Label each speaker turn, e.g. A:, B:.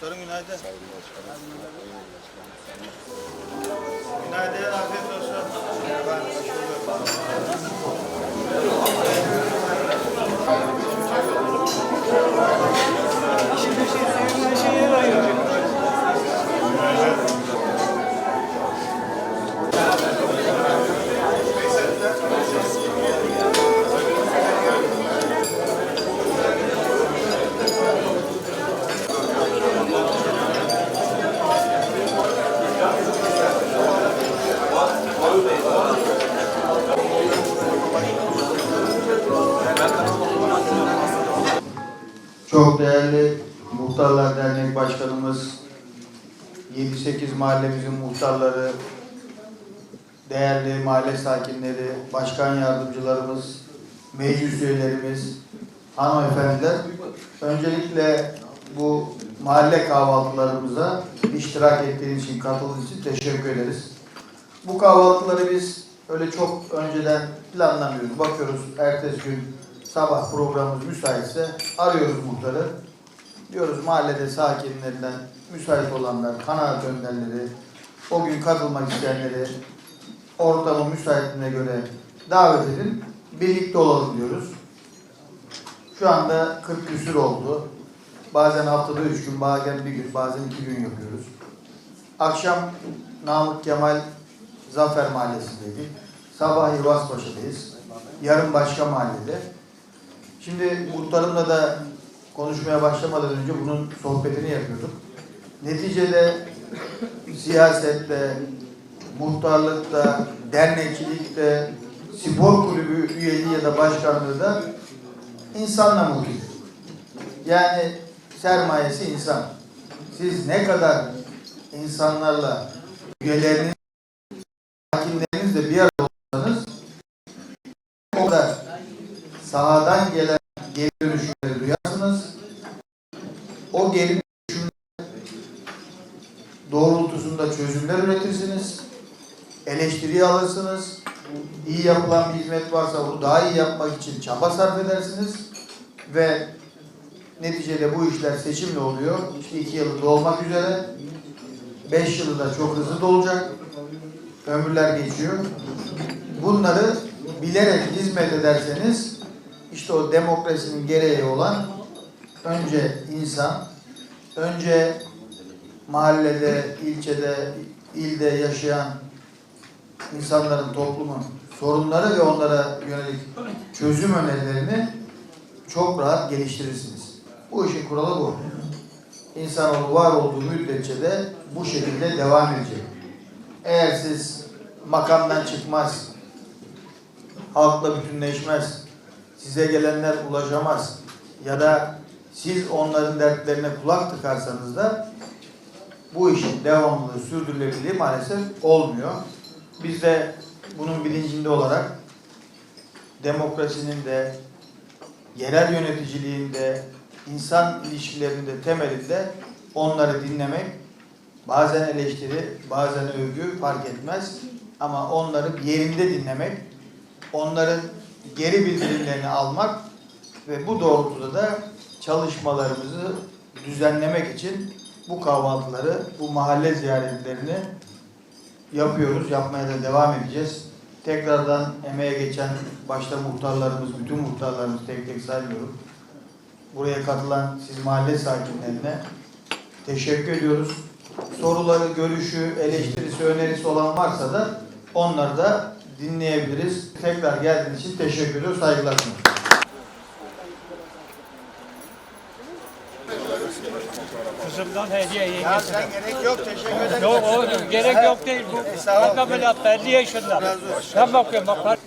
A: Sorun günaydın. Günaydın, afiyet olsun. Merhaba, hoş bulduk. Muhtarlar Dernek Başkanımız, 7-8 mahallemizin muhtarları, değerli mahalle sakinleri, başkan yardımcılarımız, meclis üyelerimiz, hanımefendiler, öncelikle bu mahalle kahvaltılarımıza iştirak ettiğiniz için, katıldığınız için teşekkür ederiz. Bu kahvaltıları biz öyle çok önceden planlamıyoruz. Bakıyoruz ertesi gün sabah programımız müsaitse arıyoruz muhtarı. Diyoruz mahallede sakinlerinden müsait olanlar, kanaat önderleri, o gün katılmak isteyenleri ortamın müsaitliğine göre davet edin. Birlikte olalım diyoruz. Şu anda 40 küsür oldu. Bazen haftada üç gün, bazen bir gün, bazen iki gün yapıyoruz. Akşam Namık Kemal Zafer Mahallesi'ndeydik. Sabah Yuvaspaşa'dayız. Yarın başka mahallede. Şimdi muhtarımla da konuşmaya başlamadan önce bunun sohbetini yapıyorduk. Neticede siyasette, muhtarlıkta, dernekçilikte, spor kulübü üyeliği ya da başkanlığı da insanla muhit. Yani sermayesi insan. Siz ne kadar insanlarla üyeleriniz, sakinlerinizle bir arada olsanız o kadar sahadan gelen Eleştiri alırsınız. İyi yapılan bir hizmet varsa bunu daha iyi yapmak için çaba sarf edersiniz. Ve neticede bu işler seçimle oluyor. İşte iki yılı dolmak üzere. Beş yılı da çok hızlı dolacak. Ömürler geçiyor. Bunları bilerek hizmet ederseniz işte o demokrasinin gereği olan önce insan, önce mahallede, ilçede, ilde yaşayan insanların, toplumun sorunları ve onlara yönelik çözüm önerilerini çok rahat geliştirirsiniz. Bu işin kuralı bu. İnsanoğlu var olduğu müddetçe de bu şekilde devam edecek. Eğer siz makamdan çıkmaz, halkla bütünleşmez, size gelenler ulaşamaz ya da siz onların dertlerine kulak tıkarsanız da bu işin devamlılığı, sürdürülebilirliği maalesef olmuyor. Biz de bunun bilincinde olarak demokrasinin de yerel yöneticiliğin de insan ilişkilerinin de temelinde onları dinlemek, bazen eleştiri, bazen övgü fark etmez. Ama onları yerinde dinlemek, onların geri bildirimlerini almak ve bu doğrultuda da çalışmalarımızı düzenlemek için bu kahvaltıları, bu mahalle ziyaretlerini yapıyoruz, yapmaya da devam edeceğiz. Tekrardan emeğe geçen başta muhtarlarımız, bütün muhtarlarımız tek tek saymıyorum. Buraya katılan siz mahalle sakinlerine teşekkür ediyoruz. Soruları, görüşü, eleştirisi, önerisi olan varsa da onları da dinleyebiliriz. Tekrar geldiğiniz için teşekkür ediyoruz. Saygılar sunuyoruz.
B: Kızımdan hediye
A: Ya
B: yengesi.
A: sen gerek yok. Teşekkür ederim.
B: Yok o gerek yok değil bu. Bak böyle 50 yaşında. Ben bakıyorum bak.